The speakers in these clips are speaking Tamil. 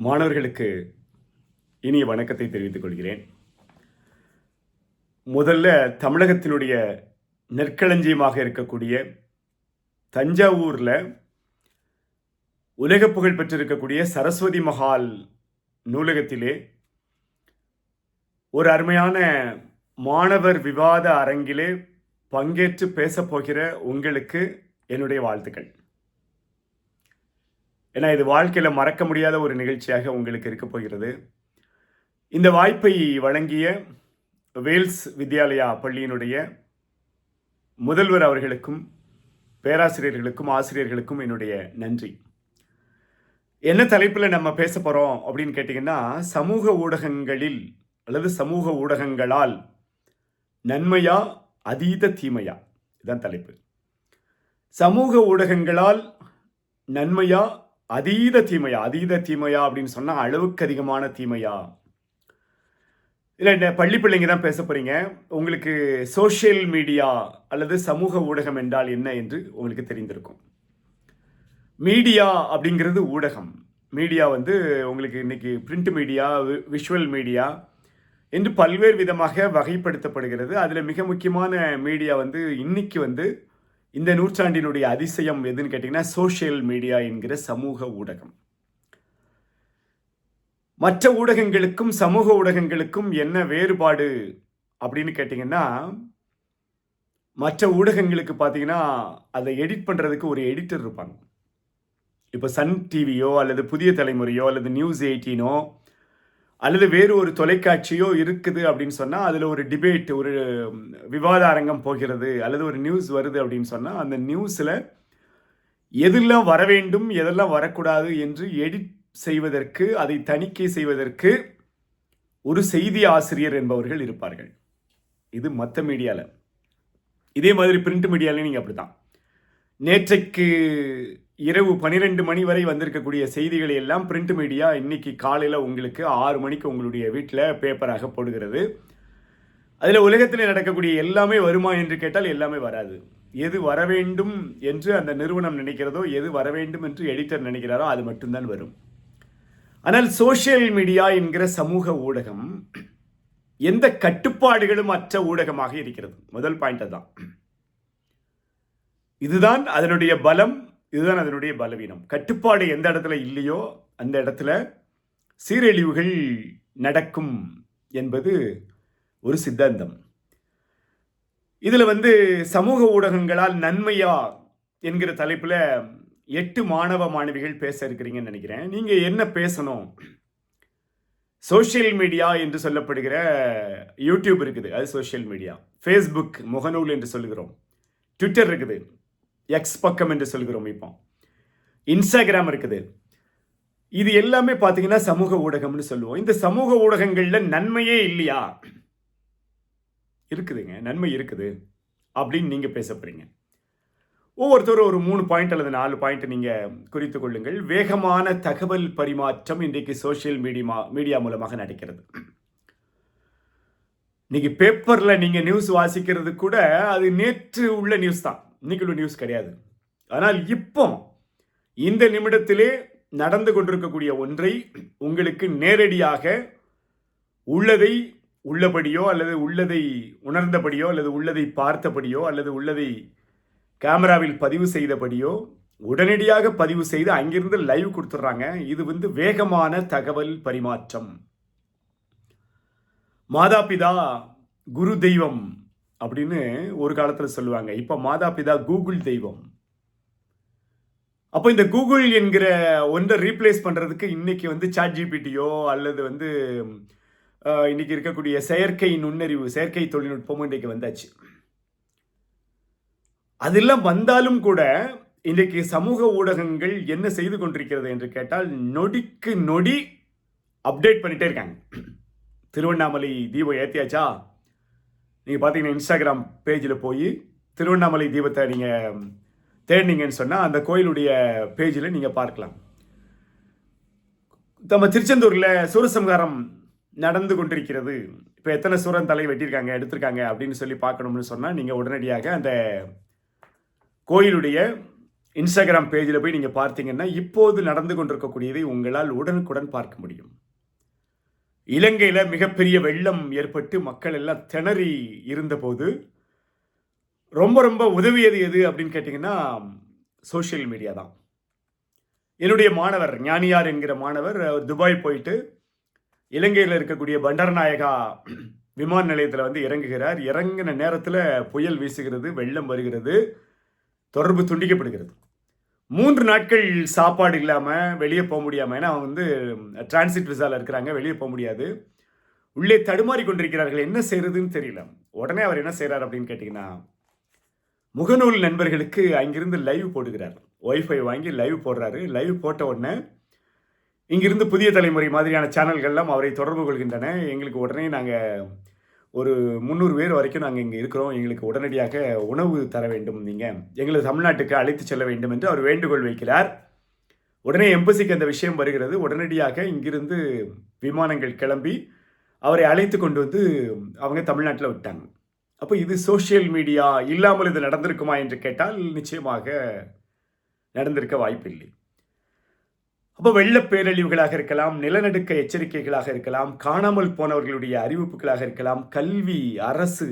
மாணவர்களுக்கு இனிய வணக்கத்தை தெரிவித்துக் கொள்கிறேன். முதல்ல தமிழகத்தினுடைய நெற்களஞ்சியமாக இருக்கக்கூடிய தஞ்சாவூரில் உலக புகழ் பெற்றிருக்கக்கூடிய சரஸ்வதி மஹால் நூலகத்திலே ஒரு அருமையான மாணவர் விவாத அரங்கிலே பங்கேற்று பேசப்போகிற உங்களுக்கு என்னுடைய வாழ்த்துக்கள். ஏன்னா இது வாழ்க்கையில் மறக்க முடியாத ஒரு நிகழ்ச்சியாக உங்களுக்கு இருக்க போகிறது. இந்த வாய்ப்பை வழங்கிய வேல்ஸ் வித்யாலயா பள்ளியினுடைய முதல்வர் அவர்களுக்கும் பேராசிரியர்களுக்கும் ஆசிரியர்களுக்கும் என்னுடைய நன்றி. என்ன தலைப்பில் நம்ம பேச போகிறோம் அப்படின்னு கேட்டிங்கன்னா சமூக ஊடகங்களில் அல்லது சமூக ஊடகங்களால் நன்மையா அதீத தீமையா? இதுதான் தலைப்பு. சமூக ஊடகங்களால் நன்மையா அதீத தீமையா அதீத தீமையா அப்படின்னு சொன்னால் அளவுக்கு அதிகமான தீமையா? இல்லை இந்த பள்ளி பிள்ளைங்க தான் பேச போகிறீங்க உங்களுக்கு சோஷியல் மீடியா அல்லது சமூக ஊடகம் என்றால் என்ன என்று உங்களுக்கு தெரிந்திருக்கும். மீடியா அப்படிங்கிறது ஊடகம். மீடியா வந்து உங்களுக்கு இன்னைக்கு பிரிண்ட் மீடியா விஷுவல் மீடியா என்று பல்வேறு விதமாக வகைப்படுத்தப்படுகிறது. அதில் மிக முக்கியமான மீடியா வந்து இன்னைக்கு வந்து இந்த நூற்றாண்டினுடைய அதிசயம் எதுன்னு கேட்டிங்கன்னா சோஷியல் மீடியா என்கிற சமூக ஊடகம். மற்ற ஊடகங்களுக்கும் சமூக ஊடகங்களுக்கும் என்ன வேறுபாடு அப்படின்னு கேட்டிங்கன்னா மற்ற ஊடகங்களுக்கு பார்த்தீங்கன்னா அதை எடிட் பண்ணுறதுக்கு ஒரு எடிட்டர் இருப்பாங்க. இப்போ சன் டிவியோ அல்லது புதிய தலைமுறையோ அல்லது நியூஸ் எயிட்டீனோ அல்லது வேறு ஒரு தொலைக்காட்சியோ இருக்குது அப்படின்னு சொன்னால் அதில் ஒரு டிபேட் ஒரு விவாத அரங்கம் போகிறது அல்லது ஒரு நியூஸ் வருது அப்படின்னு சொன்னால் அந்த நியூஸில் எதெல்லாம் வர வேண்டும் எதெல்லாம் வரக்கூடாது என்று எடிட் செய்வதற்கு அதை தணிக்கை செய்வதற்கு ஒரு செய்தி ஆசிரியர் என்பவர்கள் இருப்பார்கள். இது மற்ற மீடியாவில் இதே மாதிரி பிரிண்ட் மீடியாலையும் நீங்கள் அப்படித்தான். நேற்றைக்கு இரவு பன்னிரெண்டு மணி வரை வந்திருக்கக்கூடிய செய்திகளை எல்லாம் பிரிண்ட் மீடியா இன்னைக்கு காலையில் உங்களுக்கு ஆறு மணிக்கு உங்களுடைய வீட்டில் பேப்பராக போடுகிறது. அதில் உலகத்தில் நடக்கக்கூடிய எல்லாமே வருமா என்று கேட்டால் எல்லாமே வராது. எது வர வேண்டும் என்று அந்த நிறுவனம் நினைக்கிறதோ எது வர வேண்டும் என்று எடிட்டர் நினைக்கிறாரோ அது மட்டும்தான் வரும். ஆனால் சோஷியல் மீடியா என்கிற சமூக ஊடகம் எந்த கட்டுப்பாடுகளும் அற்ற ஊடகமாக இருக்கிறது. முதல் பாயிண்ட் தான். இதுதான் அதனுடைய பலம் இதுதான் அதனுடைய பலவீனம். கட்டுப்பாடு எந்த இடத்துல இல்லையோ அந்த இடத்துல சீரழிவுகள் நடக்கும் என்பது ஒரு சித்தாந்தம். இதில் வந்து சமூக ஊடகங்களால் நன்மையா என்கிற தலைப்பில் எட்டு மாணவ மாணவிகள் பேச இருக்கிறீங்கன்னு நினைக்கிறேன். நீங்கள் என்ன பேசணும்? சோஷியல் மீடியா என்று சொல்லப்படுகிற யூடியூப் இருக்குது. அது சோஷியல் மீடியா. ஃபேஸ்புக் முகநூல் என்று சொல்லுகிறோம். ட்விட்டர் இருக்குது. எக்ஸ் பக்கம் என்று சொல்கிறோம் இப்போ. இன்ஸ்டாகிராம் இருக்குது. இது எல்லாமே பார்த்தீங்கன்னா சமூக ஊடகம்னு சொல்லுவோம். இந்த சமூக ஊடகங்களில் நன்மையே இல்லையா? இருக்குதுங்க. நன்மை இருக்குது அப்படின்னு நீங்கள் பேச போகிறீங்க ஒவ்வொருத்தரும் ஒரு மூணு பாயிண்ட் அல்லது நாலு பாயிண்ட் நீங்கள் குறித்து கொள்ளுங்கள். வேகமான தகவல் பரிமாற்றம் இன்றைக்கு சோஷியல் மீடியா மீடியா மூலமாக நடக்கிறது. இன்னைக்கு பேப்பரில் நீங்கள் நியூஸ் வாசிக்கிறது கூட அது நேற்று உள்ள நியூஸ் தான். இன்னைக்கு உள்ள நியூஸ் கிடையாது. ஆனால் இப்போ இந்த நிமிடத்திலே நடந்து கொண்டிருக்கக்கூடிய ஒன்றை உங்களுக்கு நேரடியாக உள்ளதை உள்ளபடியோ அல்லது உள்ளதை உணர்ந்தபடியோ அல்லது உள்ளதை பார்த்தபடியோ அல்லது உள்ளதை கேமராவில் பதிவு செய்தபடியோ உடனடியாக பதிவு செய்து அங்கிருந்து லைவ் கொடுத்துட்றாங்க. இது வந்து வேகமான தகவல் பரிமாற்றம். மாதாபிதா குரு தெய்வம் அப்படின்னு ஒரு காலத்தில் சொல்லுவாங்க. இப்போ மாதாபிதா கூகுள் தெய்வம். அப்போ இந்த கூகுள் என்கிற ஒன்றை ரீப்ளேஸ் பண்ணுறதுக்கு இன்னைக்கு வந்து சாட் ஜிபிடியோ அல்லது வந்து இன்னைக்கு இருக்கக்கூடிய செயற்கை நுண்ணறிவு செயற்கை தொழில்நுட்பமும் இன்றைக்கு வந்தாச்சு. அதெல்லாம் வந்தாலும் கூட இன்றைக்கு சமூக ஊடகங்கள் என்ன செய்து கொண்டிருக்கிறது என்று கேட்டால் நொடிக்கு நொடி அப்டேட் பண்ணிட்டே இருக்காங்க. திருவண்ணாமலை தீபம் ஏத்தியாச்சா? நீங்கள் பார்த்தீங்கன்னா இன்ஸ்டாகிராம் பேஜில் போய் திருவண்ணாமலை தீபத்தை நீங்கள் தேடினீங்கன்னு சொன்னால் அந்த கோயிலுடைய பேஜில் நீங்கள் பார்க்கலாம். நம்ம திருச்செந்தூரில் சூரசம்ஹாரம் நடந்து கொண்டிருக்கிறது. இப்போ எத்தனை சூரன் தலை வெட்டியிருக்காங்க எடுத்திருக்காங்க அப்படின்னு சொல்லி பார்க்கணும்னு சொன்னால் நீங்கள் உடனடியாக அந்த கோயிலுடைய இன்ஸ்டாகிராம் பேஜில் போய் நீங்கள் பார்த்தீங்கன்னா இப்போது நடந்து கொண்டிருக்கக்கூடியதை உங்களால் உடனுக்குடன் பார்க்க முடியும். இலங்கையில் மிகப்பெரிய வெள்ளம் ஏற்பட்டு மக்கள் எல்லாம் திணறி இருந்தபோது ரொம்ப ரொம்ப உதவியது எது அப்படின்னு கேட்டிங்கன்னா சோஷியல் மீடியா தான். என்னுடைய மாணவர் ஞானியார் என்கிற மாணவர் அவர் துபாய் போயிட்டு இலங்கையில் இருக்கக்கூடிய பண்டர்நாயகா விமான நிலையத்தில் வந்து இறங்குகிறார். இறங்கின நேரத்தில் புயல் வீசுகிறது வெள்ளம் வருகிறது தொடர்பு துண்டிக்கப்படுகிறது. மூன்று நாட்கள் சாப்பாடு இல்லாமல் வெளியே போக முடியாமல் ஏன்னா அவங்க வந்து டிரான்சிட் விசாவில் இருக்கிறாங்க வெளியே போக முடியாது. உள்ளே தடுமாறி கொண்டிருக்கிறார்கள். என்ன செய்யறதுன்னு தெரியல. உடனே அவர் என்ன செய்கிறார் அப்படின்னு கேட்டிங்கன்னா முகநூல் நண்பர்களுக்கு அங்கிருந்து லைவ் போடுகிறார். ஒய்ஃபை வாங்கி லைவ் போடுறாரு. லைவ் போட்ட உடனே இங்கிருந்து புதிய தலைமுறை மாதிரியான சேனல்கள்லாம் அவரை தொடர்பு கொள்கின்றன. எங்களுக்கு உடனே நாங்கள் ஒரு முந்நூறு பேர் வரைக்கும் நாங்கள் இங்கே இருக்கிறோம். எங்களுக்கு உடனடியாக உணவு தர வேண்டும் நீங்கள் எங்களை தமிழ்நாட்டுக்கு அழைத்து செல்ல வேண்டும் என்று அவர் வேண்டுகோள் வைக்கிறார். உடனே எம்பசிக்கு அந்த விஷயம் வருகிறது. உடனடியாக இங்கிருந்து விமானங்கள் கிளம்பி அவரை அழைத்து கொண்டு வந்து அவங்க தமிழ்நாட்டில் விட்டாங்க. அப்போ இது சோஷியல் மீடியா இல்லாமல் இது நடந்திருக்குமா என்று கேட்டால் நிச்சயமாக நடந்திருக்க வாய்ப்பில்லை. அப்போ வெள்ள பேரழிவுகளாக இருக்கலாம் நிலநடுக்க எச்சரிக்கைகளாக இருக்கலாம் காணாமல் போனவர்களுடைய அறிவிப்புகளாக இருக்கலாம் கல்வி அரசு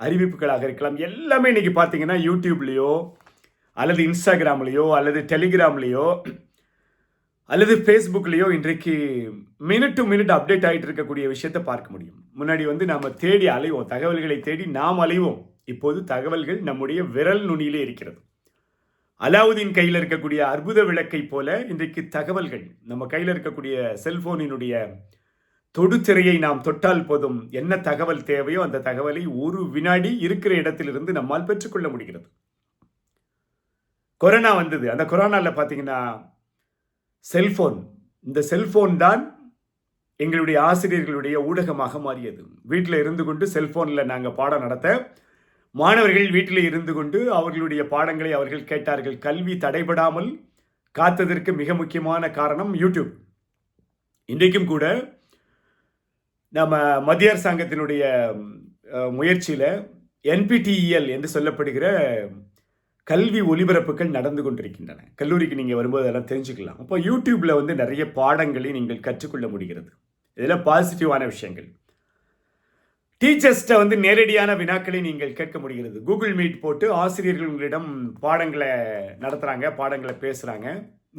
அறிவிப்புகளாக இருக்கலாம். எல்லாமே இன்னைக்கு பார்த்தீங்கன்னா யூடியூப்லேயோ அல்லது இன்ஸ்டாகிராம்லேயோ அல்லது டெலிகிராம்லேயோ அல்லது ஃபேஸ்புக்லேயோ இன்றைக்கு மினிட் டு மினிட் அப்டேட் ஆகிட்டு இருக்கக்கூடிய விஷயத்தை பார்க்க முடியும். முன்னாடி வந்து நாம் தேடி அலைவோம். தகவல்களை தேடி நாம் அலைவோம். இப்போது தகவல்கள் நம்முடைய விரல் நுனியிலே இருக்கிறது. அலாவுதீன் கையில் இருக்கக்கூடிய அற்புத விளக்கை போல இன்றைக்கு தகவல்கள். நம்ம கையில் இருக்கக்கூடிய செல்போனினுடைய தொடுத்திரையை நாம் தொட்டால் போதும் என்ன தகவல் தேவையோ அந்த தகவலை ஒரு வினாடி இருக்கிற இடத்திலிருந்து நம்மால் பெற்றுக்கொள்ள முடிகிறது. கொரோனா வந்தது. அந்த கொரோனாவில் பார்த்தீங்கன்னா செல்போன். இந்த செல்போன் தான் எங்களுடைய ஆசிரியர்களுடைய ஊடகமாக மாறியது. வீட்டில் இருந்து கொண்டு செல்போனில் நாங்கள் பாடம் நடத்த மாணவர்கள் வீட்டில் இருந்து கொண்டு அவர்களுடைய பாடங்களை அவர்கள் கேட்டார்கள். கல்வி தடைபடாமல் காத்ததற்கு மிக முக்கியமான காரணம் யூடியூப் இன்றைக்கும் கூட நம்ம மத்திய அரசாங்கத்தினுடைய முயற்சியில் என்பிடிஇஎல் என்று சொல்லப்படுகிற கல்வி ஒலிபரப்புகள் நடந்து கொண்டிருக்கின்றன. கல்லூரிக்கு நீங்கள் வரும்போது அதெல்லாம் தெரிஞ்சுக்கலாம். அப்போ யூடியூப்பில் வந்து நிறைய பாடங்களை நீங்கள் கற்றுக்கொள்ள முடிகிறது. இதெல்லாம் பாசிட்டிவான விஷயங்கள். டீச்சர்ஸ்ட்டை வந்து நேரடியான வினாக்களை நீங்கள் கேட்க முடிகிறது. கூகுள் மீட் போட்டு ஆசிரியர்கள் உங்களிடம் பாடங்களை நடத்துகிறாங்க பாடங்களை பேசுகிறாங்க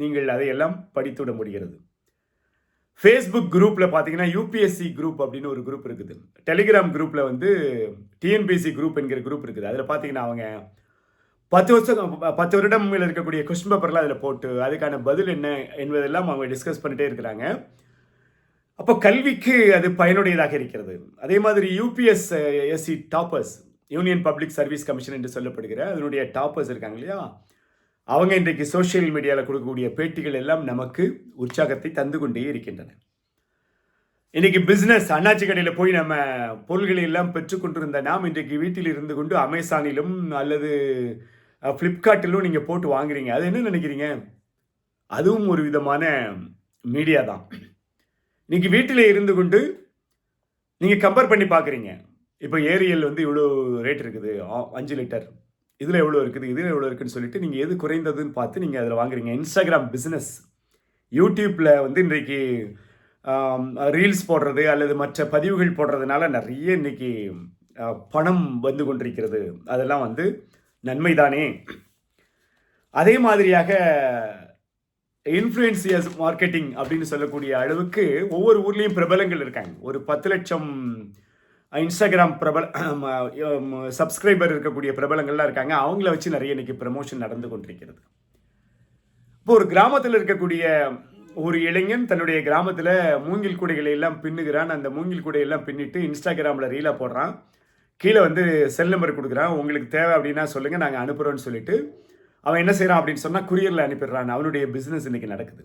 நீங்கள் அதையெல்லாம் படித்துவிட முடிகிறது. ஃபேஸ்புக் குரூப்பில் பார்த்தீங்கன்னா யூபிஎஸ்சி குரூப் அப்படின்னு ஒரு குரூப் இருக்குது. டெலிகிராம் குரூப்பில் வந்து டிஎன்பிஎஸ்சி குரூப் என்கிற குரூப் இருக்குது. அதில் பார்த்தீங்கன்னா அவங்க பத்து வருஷம் பத்து வருடம் இருக்கக்கூடிய கொஸ்டின் பேப்பர்லாம் அதில் போட்டு அதுக்கான பதில் என்ன என்பதெல்லாம் அவங்க டிஸ்கஸ் பண்ணிகிட்டே இருக்கிறாங்க. அப்போ கல்விக்கு அது பயனுடையதாக இருக்கிறது. அதே மாதிரி UPS SC toppers union public service commission என்று சொல்லப்படுகிற அதனுடைய டாப்பர்ஸ் இருக்காங்க இல்லையா? அவங்க இன்றைக்கு சோசியல் மீடியாவில் கொடுக்கக்கூடிய பேட்டிகள் எல்லாம் நமக்கு உற்சாகத்தை தந்து கொண்டே இருக்கின்றன. இன்றைக்கி பிஸ்னஸ் அண்ணாச்சி கடையில் போய் நம்ம பொருள்களை எல்லாம் பெற்றுக்கொண்டிருந்த நாம் இன்றைக்கு வீட்டில் இருந்து கொண்டு அமேசானிலும் அல்லது ஃப்ளிப்கார்ட்டிலும் நீங்கள் போட்டு வாங்குறீங்க. அது என்ன நினைக்கிறீங்க? அதுவும் ஒரு விதமான மீடியா தான். இன்னைக்கு வீட்டில் இருந்து கொண்டு நீங்கள் கம்பேர் பண்ணி பார்க்குறீங்க இப்போ ஏரியல் வந்து இவ்வளோ ரேட் இருக்குது. அஞ்சு லிட்டர். இதில் எவ்வளோ இருக்குது? இதில் எவ்வளோ இருக்குதுன்னு சொல்லிட்டு நீங்கள் எது குறைந்ததுன்னு பார்த்து நீங்கள் அதில் வாங்குறீங்க. இன்ஸ்டாகிராம் பிஸ்னஸ் யூடியூப்பில் வந்து இன்றைக்கு ரீல்ஸ் போடுறது அல்லது மற்ற பதிவுகள் போடுறதுனால நிறைய இன்றைக்கி பணம் வந்து கொண்டிருக்கிறது. அதெல்லாம் வந்து நன்மைதானே? அதே மாதிரியாக இன்ஃப்ளூயன்சியர்ஸ் மார்க்கெட்டிங் அப்படின்னு சொல்லக்கூடிய அளவுக்கு ஒவ்வொரு ஊர்லேயும் பிரபலங்கள் இருக்காங்க. ஒரு பத்து லட்சம் இன்ஸ்டாகிராம் பிரபல சப்ஸ்கிரைபர் இருக்கக்கூடிய பிரபலங்கள்லாம் இருக்காங்க. அவங்கள வச்சு நிறைய இன்றைக்கி ப்ரமோஷன் நடந்து கொண்டிருக்கிறது. இப்போ ஒரு கிராமத்தில் இருக்கக்கூடிய ஒரு இளைஞன் தன்னுடைய கிராமத்தில் மூங்கில் கூடைகளை எல்லாம் பின்னுகிறான். அந்த மூங்கில் கூடையெல்லாம் பின்னிட்டு இன்ஸ்டாகிராமில் ரீலாக போடுறான். கீழே வந்து செல் நம்பர் கொடுக்குறான். உங்களுக்கு தேவை அப்படின்னா சொல்லுங்கள் நாங்கள் அனுப்புகிறோன்னு சொல்லிட்டு அவன் என்ன செய்கிறான் அப்படின்னு சொன்னால் குரியரில் அனுப்பிடுறான். அவனுடைய பிஸ்னஸ் இன்றைக்கி நடக்குது.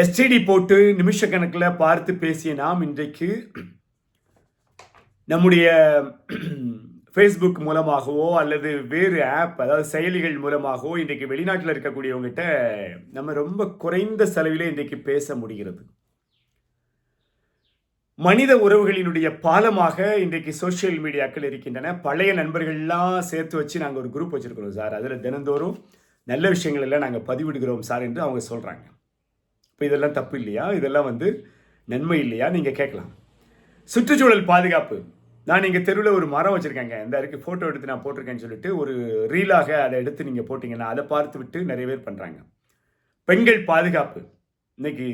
எஸ்டிடி போட்டு நிமிஷ கணக்கில் பார்த்து பேசிய நாம் இன்றைக்கு நம்முடைய ஃபேஸ்புக் மூலமாகவோ அல்லது வேறு ஆப் அதாவது செயலிகள் மூலமாகவோ இன்றைக்கு வெளிநாட்டில் இருக்கக்கூடியவங்ககிட்ட நம்ம ரொம்ப குறைந்த செலவிலே இன்றைக்கு பேச முடிகிறது. மனித உறவுகளினுடைய பாலமாக இன்றைக்கு சோசியல் மீடியாக்கள் இருக்கின்றன. பழைய நண்பர்கள்லாம் சேர்த்து வச்சு நாங்கள் ஒரு குரூப் வச்சுருக்கிறோம் சார். அதில் தினந்தோறும் நல்ல விஷயங்கள் எல்லாம் நாங்கள் பதிவிடுகிறோம் சார் என்று அவங்க சொல்கிறாங்க இப்போ இதெல்லாம் தப்பு இல்லையா? இதெல்லாம் வந்து நன்மை இல்லையா? நீங்கள் கேட்கலாம். சுற்றுச்சூழல் பாதுகாப்பு. நான் இங்கே தெருவில் ஒரு மரம் வச்சுருக்கேங்க. இந்த இருக்கு ஃபோட்டோ எடுத்து நான் போட்டிருக்கேன்னு சொல்லிட்டு ஒரு ரீலாக அதை எடுத்து நீங்கள் போட்டிங்கன்னா அதை பார்த்து விட்டு நிறைய பேர் பண்ணுறாங்க பெண்கள் பாதுகாப்பு. இன்னைக்கு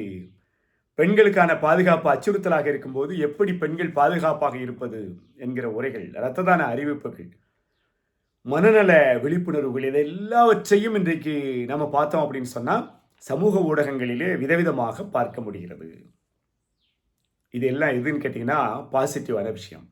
பெண்களுக்கான பாதுகாப்பு அச்சுறுத்தலாக இருக்கும்போது எப்படி பெண்கள் பாதுகாப்பாக இருப்பது என்கிற உரைகள் இரத்த தான அறிவிப்புகள் மனநல விழிப்புணர்வுகள் இதை எல்லாவற்றையும் இன்றைக்கு நம்ம பார்த்தோம் அப்படின்னு சொன்னால் சமூக ஊடகங்களிலே விதவிதமாக பார்க்க முடிகிறது. இது எல்லாம் எதுன்னு கேட்டிங்கன்னா பாசிட்டிவான விஷயம்.